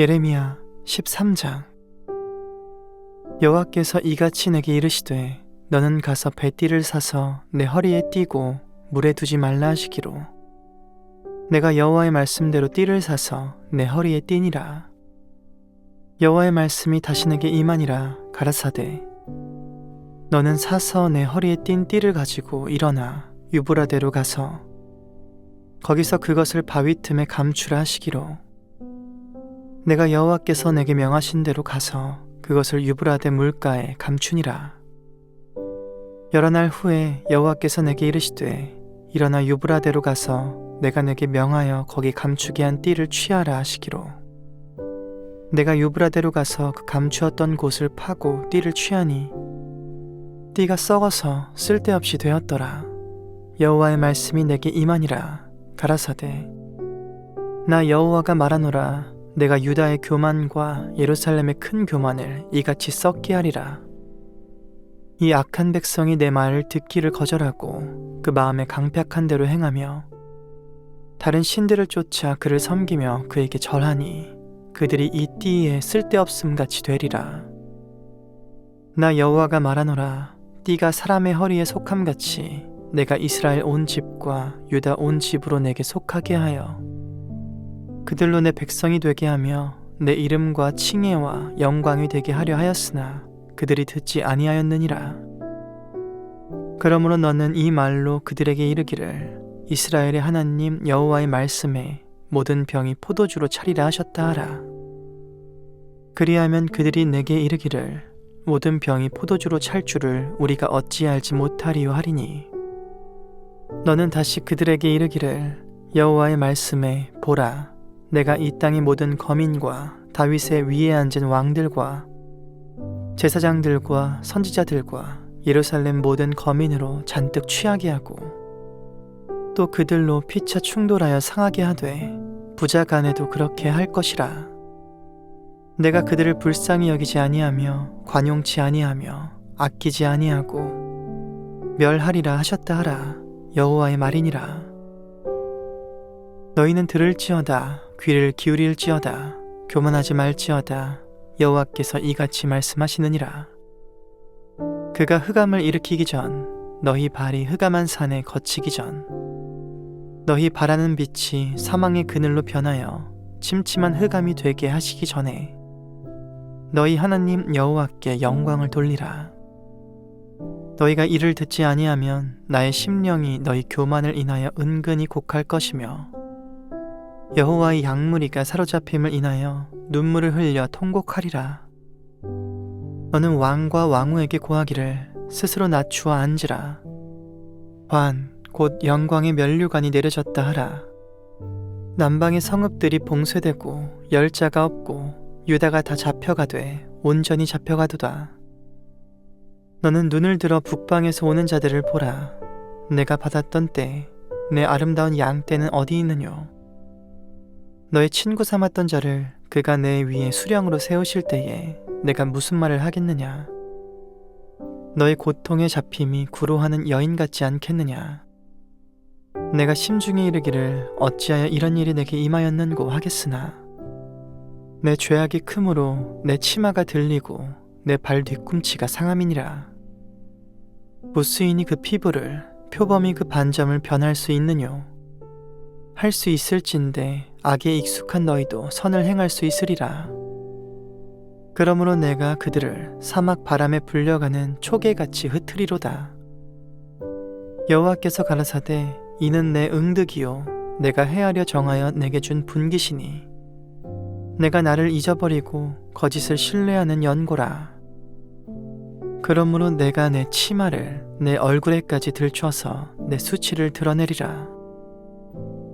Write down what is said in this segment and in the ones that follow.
예레미야 13장. 여호와께서 이같이 내게 이르시되 너는 가서 배띠를 사서 내 허리에 띠고 물에 두지 말라 하시기로. 내가 여호와의 말씀대로 띠를 사서 내 허리에 띠니라. 여호와의 말씀이 다시 내게 임하니라 가라사대. 너는 사서 내 허리에 띈 띠를 가지고 일어나 유브라데로 가서 거기서 그것을 바위 틈에 감추라 하시기로 내가 여호와께서 내게 명하신 대로 가서 그것을 유브라데 물가에 감추니라. 여러 날 후에 여호와께서 내게 이르시되 일어나 유브라데로 가서 내가 내게 명하여 거기 감추게 한 띠를 취하라 하시기로 내가 유브라데로 가서 그 감추었던 곳을 파고 띠를 취하니 띠가 썩어서 쓸데없이 되었더라. 여호와의 말씀이 내게 임하니라 가라사대 나 여호와가 말하노라 내가 유다의 교만과 예루살렘의 큰 교만을 이같이 썩게 하리라. 이 악한 백성이 내 말을 듣기를 거절하고 그 마음에 강팍한 대로 행하며 다른 신들을 쫓아 그를 섬기며 그에게 절하니 그들이 이 띠에 쓸데없음 같이 되리라. 나 여호와가 말하노라 띠가 사람의 허리에 속함 같이 내가 이스라엘 온 집과 유다 온 집으로 내게 속하게 하여 그들로 내 백성이 되게 하며 내 이름과 칭혜와 영광이 되게 하려 하였으나 그들이 듣지 아니하였느니라. 그러므로 너는 이 말로 그들에게 이르기를 이스라엘의 하나님 여호와의 말씀에 모든 병이 포도주로 차리라 하셨다 하라. 그리하면 그들이 내게 이르기를 모든 병이 포도주로 찰 줄을 우리가 어찌 알지 못하리요 하리니 너는 다시 그들에게 이르기를 여호와의 말씀에 보라 내가 이 땅의 모든 거민과 다윗의 위에 앉은 왕들과 제사장들과 선지자들과 예루살렘 모든 거민으로 잔뜩 취하게 하고 또 그들로 피차 충돌하여 상하게 하되 부자 간에도 그렇게 할 것이라. 내가 그들을 불쌍히 여기지 아니하며 관용치 아니하며 아끼지 아니하고 멸하리라 하셨다 하라. 여호와의 말이니라. 너희는 들을지어다 귀를 기울일지어다 교만하지 말지어다 여호와께서 이같이 말씀하시느니라. 그가 흑암을 일으키기 전 너희 발이 흑암한 산에 거치기 전 너희 바라는 빛이 사망의 그늘로 변하여 침침한 흑암이 되게 하시기 전에 너희 하나님 여호와께 영광을 돌리라. 너희가 이를 듣지 아니하면 나의 심령이 너희 교만을 인하여 은근히 곡할 것이며 여호와의 양무리가 사로잡힘을 인하여 눈물을 흘려 통곡하리라. 너는 왕과 왕후에게 고하기를 스스로 낮추어 앉으라. 관, 곧 영광의 면류관이 내려졌다 하라. 남방의 성읍들이 봉쇄되고 열자가 없고 유다가 다 잡혀가되 온전히 잡혀가도다. 너는 눈을 들어 북방에서 오는 자들을 보라. 내가 받았던 때, 내 아름다운 양 떼는 어디 있느뇨? 너의 친구 삼았던 자를 그가 내 위에 수령으로 세우실 때에 내가 무슨 말을 하겠느냐? 너의 고통에 잡힘이 구로하는 여인 같지 않겠느냐? 내가 심중에 이르기를 어찌하여 이런 일이 내게 임하였는고 하겠으나 내 죄악이 크므로 내 치마가 들리고 내 발 뒤꿈치가 상함이니라. 무수인이 그 피부를 표범이 그 반점을 변할 수 있느뇨? 할 수 있을진데 악에 익숙한 너희도 선을 행할 수 있으리라. 그러므로 내가 그들을 사막 바람에 불려가는 초계같이 흩트리로다. 여호와께서 가라사대 이는 내 응득이요 내가 헤아려 정하여 내게 준 분기시니 내가 나를 잊어버리고 거짓을 신뢰하는 연고라. 그러므로 내가 내 치마를 내 얼굴에까지 들춰서 내 수치를 드러내리라.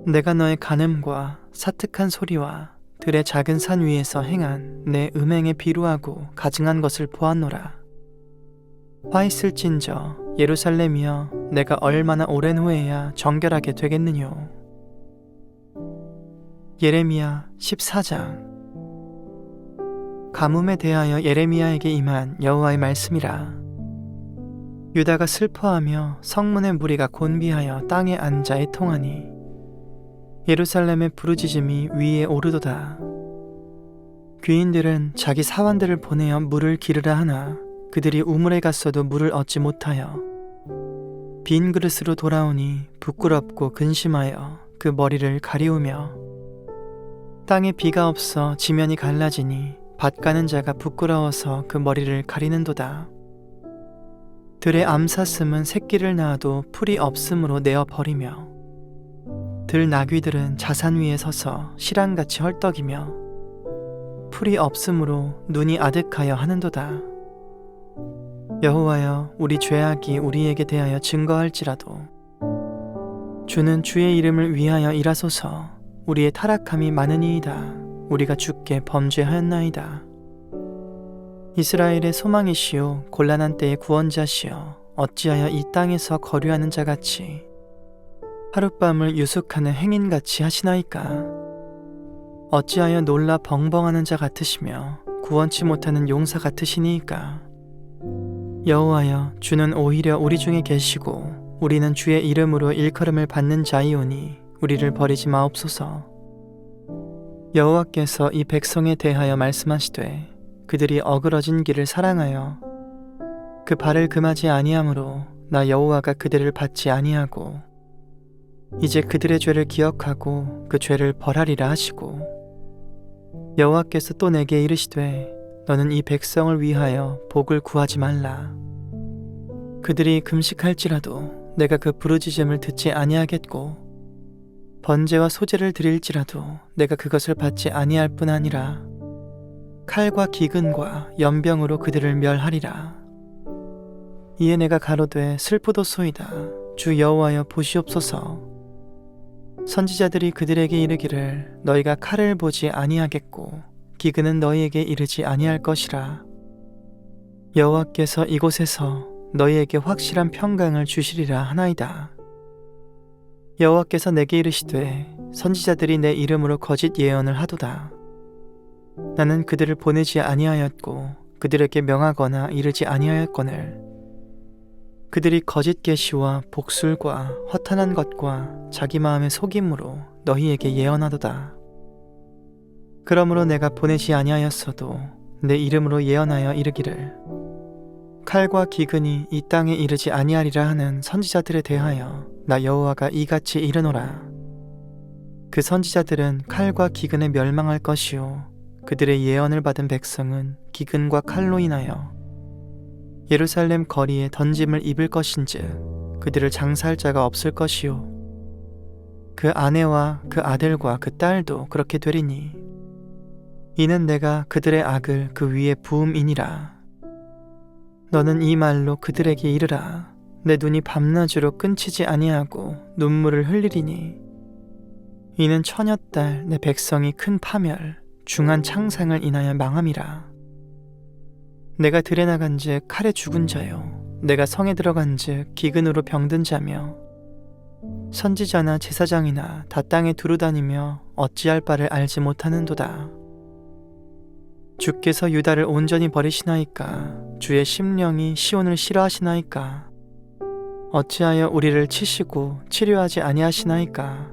내가 너의 간음과 사특한 소리와 들의 작은 산 위에서 행한 내 음행에 비루하고 가증한 것을 보았노라. 화 있을진저 예루살렘이여 내가 얼마나 오랜 후에야 정결하게 되겠느뇨. 예레미야 14장 가뭄에 대하여 예레미야에게 임한 여호와의 말씀이라. 유다가 슬퍼하며 성문의 무리가 곤비하여 땅에 앉아 애통하니 예루살렘의 부르짖음이 위에 오르도다. 귀인들은 자기 사환들을 보내어 물을 기르라 하나 그들이 우물에 갔어도 물을 얻지 못하여 빈 그릇으로 돌아오니 부끄럽고 근심하여 그 머리를 가리우며 땅에 비가 없어 지면이 갈라지니 밭 가는 자가 부끄러워서 그 머리를 가리는도다. 들의 암사슴은 새끼를 낳아도 풀이 없으므로 내어 버리며 들 나귀들은 자산 위에 서서 실랑같이 헐떡이며 풀이 없으므로 눈이 아득하여 하는도다. 여호와여 우리 죄악이 우리에게 대하여 증거할지라도 주는 주의 이름을 위하여 일하소서. 우리의 타락함이 많으니이다. 우리가 주께 범죄하였나이다. 이스라엘의 소망이시요 곤란한 때의 구원자시여 어찌하여 이 땅에서 거류하는 자같이 하룻밤을 유숙하는 행인같이 하시나이까? 어찌하여 놀라 벙벙하는 자 같으시며 구원치 못하는 용사 같으시니이까? 여호와여 주는 오히려 우리 중에 계시고 우리는 주의 이름으로 일컬음을 받는 자이오니 우리를 버리지 마옵소서. 여호와께서 이 백성에 대하여 말씀하시되 그들이 어그러진 길을 사랑하여 그 발을 금하지 아니하므로 나 여호와가 그들을 받지 아니하고 이제 그들의 죄를 기억하고 그 죄를 벌하리라 하시고 여호와께서 또 내게 이르시되 너는 이 백성을 위하여 복을 구하지 말라. 그들이 금식할지라도 내가 그 부르짖음을 듣지 아니하겠고 번제와 소제를 드릴지라도 내가 그것을 받지 아니할 뿐 아니라 칼과 기근과 연병으로 그들을 멸하리라. 이에 내가 가로되 슬프도소이다. 주 여호와여 보시옵소서. 선지자들이 그들에게 이르기를 너희가 칼을 보지 아니하겠고 기근은 너희에게 이르지 아니할 것이라. 여호와께서 이곳에서 너희에게 확실한 평강을 주시리라 하나이다. 여호와께서 내게 이르시되 선지자들이 내 이름으로 거짓 예언을 하도다. 나는 그들을 보내지 아니하였고 그들에게 명하거나 이르지 아니하였거늘 그들이 거짓 계시와 복술과 허탄한 것과 자기 마음의 속임으로 너희에게 예언하도다. 그러므로 내가 보내지 아니하였어도 내 이름으로 예언하여 이르기를 칼과 기근이 이 땅에 이르지 아니하리라 하는 선지자들에 대하여 나 여호와가 이같이 이르노라 그 선지자들은 칼과 기근에 멸망할 것이요 그들의 예언을 받은 백성은 기근과 칼로 인하여 예루살렘 거리에 던짐을 입을 것인즉 그들을 장사할 자가 없을 것이요 그 아내와 그 아들과 그 딸도 그렇게 되리니 이는 내가 그들의 악을 그 위에 부음이니라. 너는 이 말로 그들에게 이르라. 내 눈이 밤낮으로 끊치지 아니하고 눈물을 흘리리니. 이는 처녀딸 내 백성이 큰 파멸, 중한 창상을 인하여 망함이라. 내가 들에 나간 즉 칼에 죽은 자요. 내가 성에 들어간 즉 기근으로 병든 자며 선지자나 제사장이나 다 땅에 두루다니며 어찌할 바를 알지 못하는도다. 주께서 유다를 온전히 버리시나이까 주의 심령이 시온을 싫어하시나이까 어찌하여 우리를 치시고 치료하지 아니하시나이까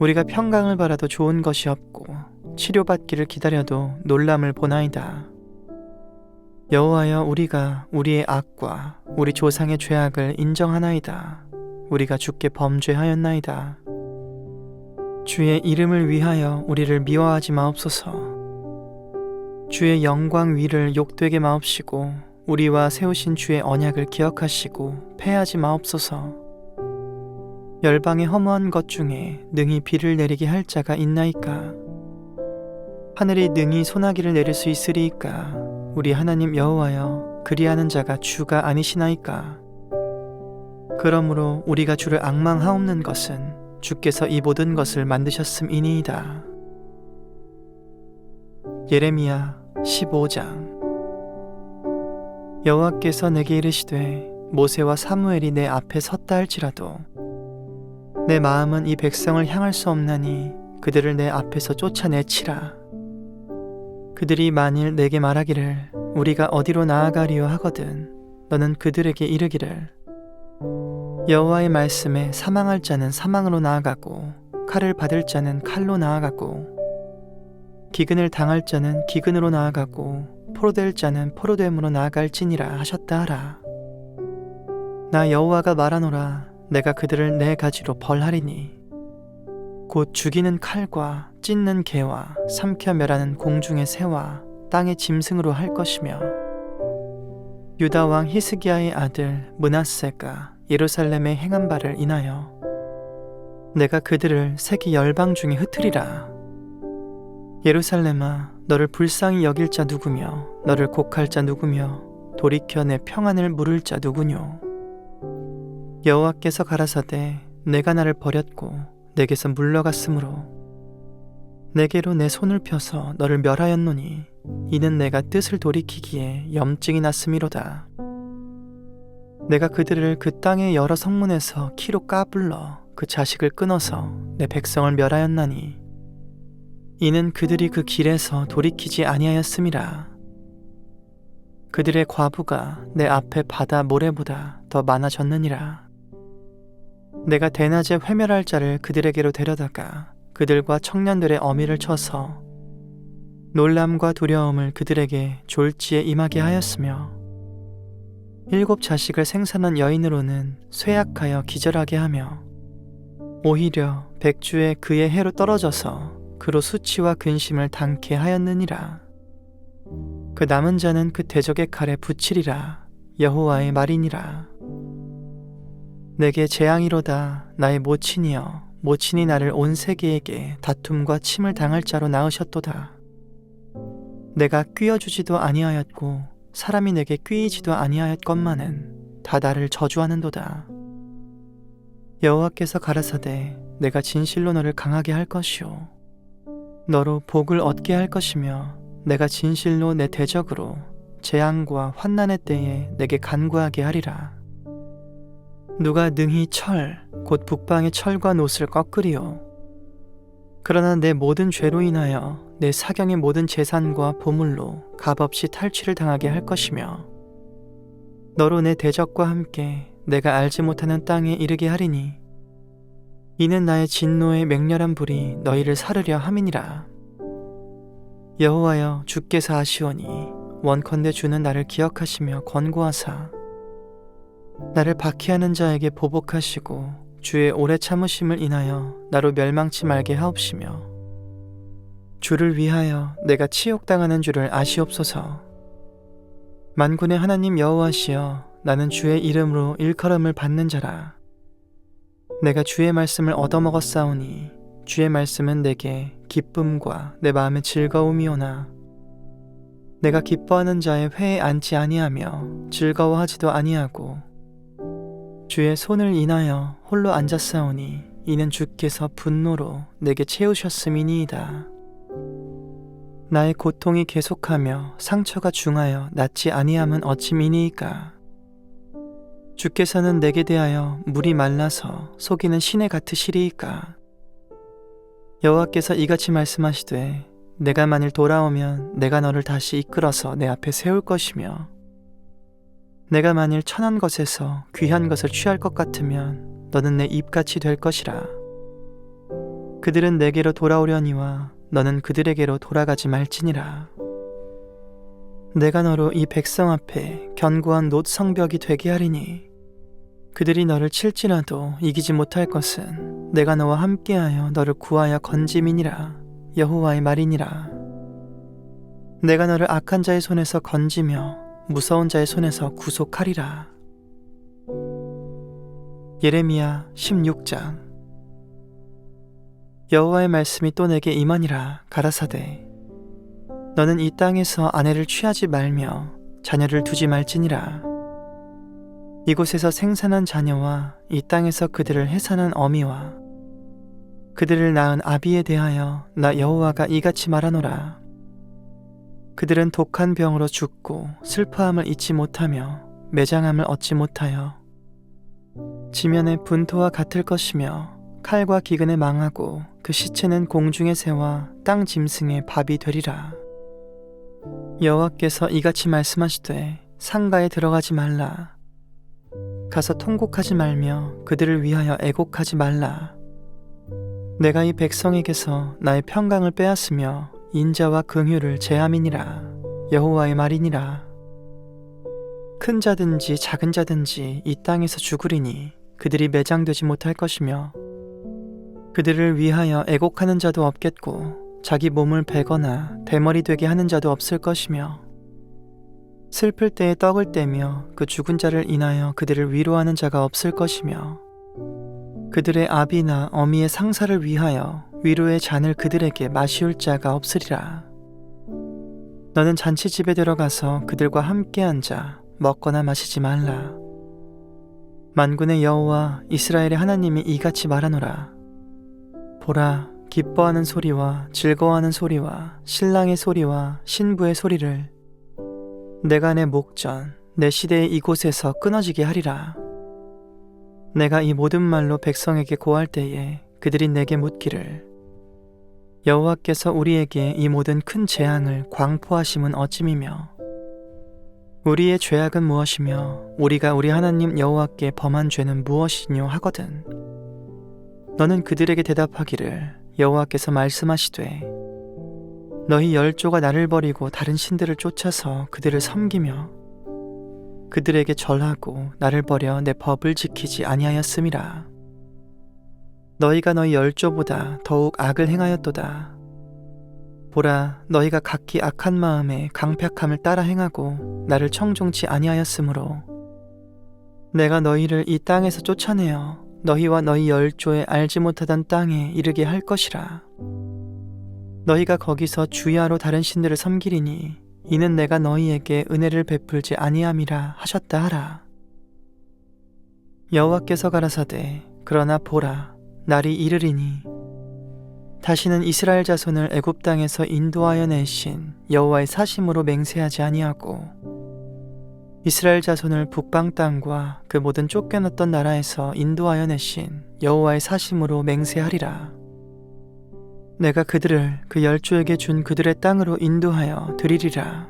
우리가 평강을 바라도 좋은 것이 없고 치료받기를 기다려도 놀람을 보나이다 여호와여 우리가 우리의 악과 우리 조상의 죄악을 인정하나이다 우리가 주께 범죄하였나이다 주의 이름을 위하여 우리를 미워하지 마옵소서 주의 영광 위를 욕되게 마옵시고 우리와 세우신 주의 언약을 기억하시고 패하지 마옵소서. 열방의 허무한 것 중에 능히 비를 내리게 할 자가 있나이까? 하늘이 능히 소나기를 내릴 수 있으리이까? 우리 하나님 여호와여 그리하는 자가 주가 아니시나이까? 그러므로 우리가 주를 악망하옵는 것은 주께서 이 모든 것을 만드셨음이니이다. 예레미야 15장 여호와께서 내게 이르시되 모세와 사무엘이 내 앞에 섰다 할지라도 내 마음은 이 백성을 향할 수 없나니 그들을 내 앞에서 쫓아내치라 그들이 만일 내게 말하기를 우리가 어디로 나아가리요 하거든 너는 그들에게 이르기를 여호와의 말씀에 사망할 자는 사망으로 나아가고 칼을 받을 자는 칼로 나아가고 기근을 당할 자는 기근으로 나아가고 포로될 자는 포로됨으로 나아갈지니라 하셨다 하라. 나 여호와가 말하노라 내가 그들을 네 가지로 벌하리니 곧 죽이는 칼과 찢는 개와 삼켜 멸하는 공중의 새와 땅의 짐승으로 할 것이며 유다 왕 히스기야의 아들 문하세가 예루살렘에 행한 바를 인하여 내가 그들을 세계 열방 중에 흩으리라. 예루살렘아 너를 불쌍히 여길 자 누구며 너를 곡할 자 누구며 돌이켜 내 평안을 물을 자 누구뇨? 여호와께서 가라사대 내가 나를 버렸고 내게서 물러갔으므로 내게로 내 손을 펴서 너를 멸하였노니 이는 내가 뜻을 돌이키기에 염증이 났음이로다. 내가 그들을 그 땅의 여러 성문에서 키로 까불러 그 자식을 끊어서 내 백성을 멸하였나니 이는 그들이 그 길에서 돌이키지 아니하였음이라. 그들의 과부가 내 앞에 바다 모래보다 더 많아졌느니라. 내가 대낮에 회멸할 자를 그들에게로 데려다가 그들과 청년들의 어미를 쳐서 놀람과 두려움을 그들에게 졸지에 임하게 하였으며 일곱 자식을 생산한 여인으로는 쇠약하여 기절하게 하며 오히려 백주에 그의 해로 떨어져서 그로 수치와 근심을 당케 하였느니라. 그 남은 자는 그 대적의 칼에 붙이리라. 여호와의 말이니라. 내게 재앙이로다. 나의 모친이여 모친이 나를 온 세계에게 다툼과 침을 당할 자로 낳으셨도다. 내가 뀌어주지도 아니하였고 사람이 내게 뀌이지도 아니하였건만은 다 나를 저주하는도다. 여호와께서 가라사대 내가 진실로 너를 강하게 할 것이요. 너로 복을 얻게 할 것이며 내가 진실로 내 대적으로 재앙과 환난의 때에 내게 간구하게 하리라 누가 능히 철, 곧 북방의 철과 노을 꺾으리요. 그러나 내 모든 죄로 인하여 내 사경의 모든 재산과 보물로 값없이 탈취를 당하게 할 것이며, 너로 내 대적과 함께 내가 알지 못하는 땅에 이르게 하리니, 이는 나의 진노의 맹렬한 불이 너희를 사르려 함이니라. 여호와여 주께서 아시오니 원컨대 주는 나를 기억하시며 권고하사 나를 박해하는 자에게 보복하시고 주의 오래 참으심을 인하여 나로 멸망치 말게 하옵시며 주를 위하여 내가 치욕당하는 줄을 아시옵소서. 만군의 하나님 여호와시여 나는 주의 이름으로 일컬음을 받는 자라. 내가 주의 말씀을 얻어먹었사오니 주의 말씀은 내게 기쁨과 내 마음의 즐거움이오나 내가 기뻐하는 자의 회에 앉지 아니하며 즐거워하지도 아니하고 주의 손을 인하여 홀로 앉았사오니 이는 주께서 분노로 내게 채우셨음이니이다. 나의 고통이 계속하며 상처가 중하여 낫지 아니함은 어찌미니이까. 주께서는 내게 대하여 물이 말라서 속이는 시내 같으시리이까. 여호와께서 이같이 말씀하시되 내가 만일 돌아오면 내가 너를 다시 이끌어서 내 앞에 세울 것이며 내가 만일 천한 것에서 귀한 것을 취할 것 같으면 너는 내 입같이 될 것이라. 그들은 내게로 돌아오려니와 너는 그들에게로 돌아가지 말지니라. 내가 너로 이 백성 앞에 견고한 놋 성벽이 되게 하리니 그들이 너를 칠지라도 이기지 못할 것은 내가 너와 함께하여 너를 구하여 건짐이니라 여호와의 말이니라. 내가 너를 악한 자의 손에서 건지며 무서운 자의 손에서 구속하리라. 예레미야 16장. 여호와의 말씀이 또 내게 임하니라 가라사대. 너는 이 땅에서 아내를 취하지 말며 자녀를 두지 말지니라. 이곳에서 생산한 자녀와 이 땅에서 그들을 해산한 어미와 그들을 낳은 아비에 대하여 나 여호와가 이같이 말하노라 그들은 독한 병으로 죽고 슬퍼함을 잊지 못하며 매장함을 얻지 못하여 지면의 분토와 같을 것이며 칼과 기근에 망하고 그 시체는 공중의 새와 땅 짐승의 밥이 되리라. 여호와께서 이같이 말씀하시되 상가에 들어가지 말라. 가서 통곡하지 말며 그들을 위하여 애곡하지 말라. 내가 이 백성에게서 나의 평강을 빼앗으며 인자와 긍휼을 제함이니라. 여호와의 말이니라. 큰 자든지 작은 자든지 이 땅에서 죽으리니 그들이 매장되지 못할 것이며 그들을 위하여 애곡하는 자도 없겠고 자기 몸을 베거나 대머리 되게 하는 자도 없을 것이며 슬플 때에 떡을 떼며 그 죽은 자를 인하여 그들을 위로하는 자가 없을 것이며 그들의 아비나 어미의 상사를 위하여 위로의 잔을 그들에게 마시울 자가 없으리라. 너는 잔치집에 들어가서 그들과 함께 앉아 먹거나 마시지 말라. 만군의 여호와 이스라엘의 하나님이 이같이 말하노라. 보라, 기뻐하는 소리와 즐거워하는 소리와 신랑의 소리와 신부의 소리를 내가 내 목전, 내 시대의 이곳에서 끊어지게 하리라. 내가 이 모든 말로 백성에게 고할 때에 그들이 내게 묻기를 여호와께서 우리에게 이 모든 큰 재앙을 광포하심은 어찌미며 우리의 죄악은 무엇이며 우리가 우리 하나님 여호와께 범한 죄는 무엇이뇨 하거든. 너는 그들에게 대답하기를 여호와께서 말씀하시되 너희 열조가 나를 버리고 다른 신들을 쫓아서 그들을 섬기며 그들에게 절하고 나를 버려 내 법을 지키지 아니하였음이라 너희가 너희 열조보다 더욱 악을 행하였도다. 보라 너희가 각기 악한 마음에 강팍함을 따라 행하고 나를 청종치 아니하였으므로 내가 너희를 이 땅에서 쫓아내어 너희와 너희 열조에 알지 못하던 땅에 이르게 할 것이라. 너희가 거기서 주야로 다른 신들을 섬기리니 이는 내가 너희에게 은혜를 베풀지 아니함이라 하셨다 하라. 여호와께서 가라사대 그러나 보라 날이 이르리니 다시는 이스라엘 자손을 애굽 땅에서 인도하여 내신 여호와의 사심으로 맹세하지 아니하고 이스라엘 자손을 북방 땅과 그 모든 쫓겨났던 나라에서 인도하여 내신 여호와의 사심으로 맹세하리라. 내가 그들을 그 열조에게 준 그들의 땅으로 인도하여 드리리라.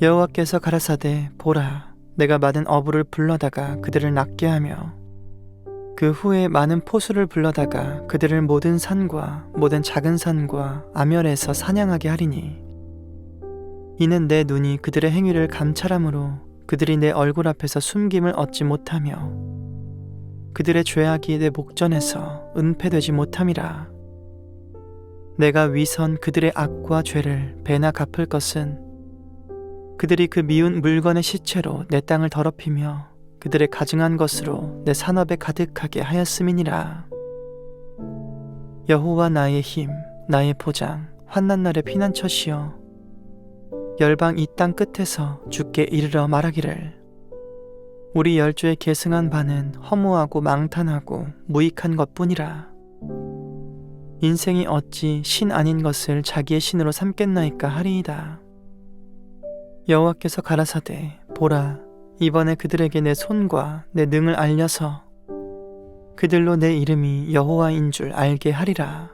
여호와께서 가라사대 보라 내가 많은 어부를 불러다가 그들을 낫게 하며 그 후에 많은 포수를 불러다가 그들을 모든 산과 모든 작은 산과 아멸에서 사냥하게 하리니 이는 내 눈이 그들의 행위를 감찰함으로 그들이 내 얼굴 앞에서 숨김을 얻지 못하며 그들의 죄악이 내 목전에서 은폐되지 못함이라. 내가 위선 그들의 악과 죄를 배나 갚을 것은 그들이 그 미운 물건의 시체로 내 땅을 더럽히며 그들의 가증한 것으로 내 산업에 가득하게 하였음이니라. 여호와 나의 힘, 나의 보장, 환난 날의 피난처시여. 열방 이 땅 끝에서 주께 이르러 말하기를. 우리 열조의 계승한 바는 허무하고 망탄하고 무익한 것뿐이라. 인생이 어찌 신 아닌 것을 자기의 신으로 삼겠나이까 하리이다. 여호와께서 가라사대 보라 이번에 그들에게 내 손과 내 능을 알려서 그들로 내 이름이 여호와인 줄 알게 하리라.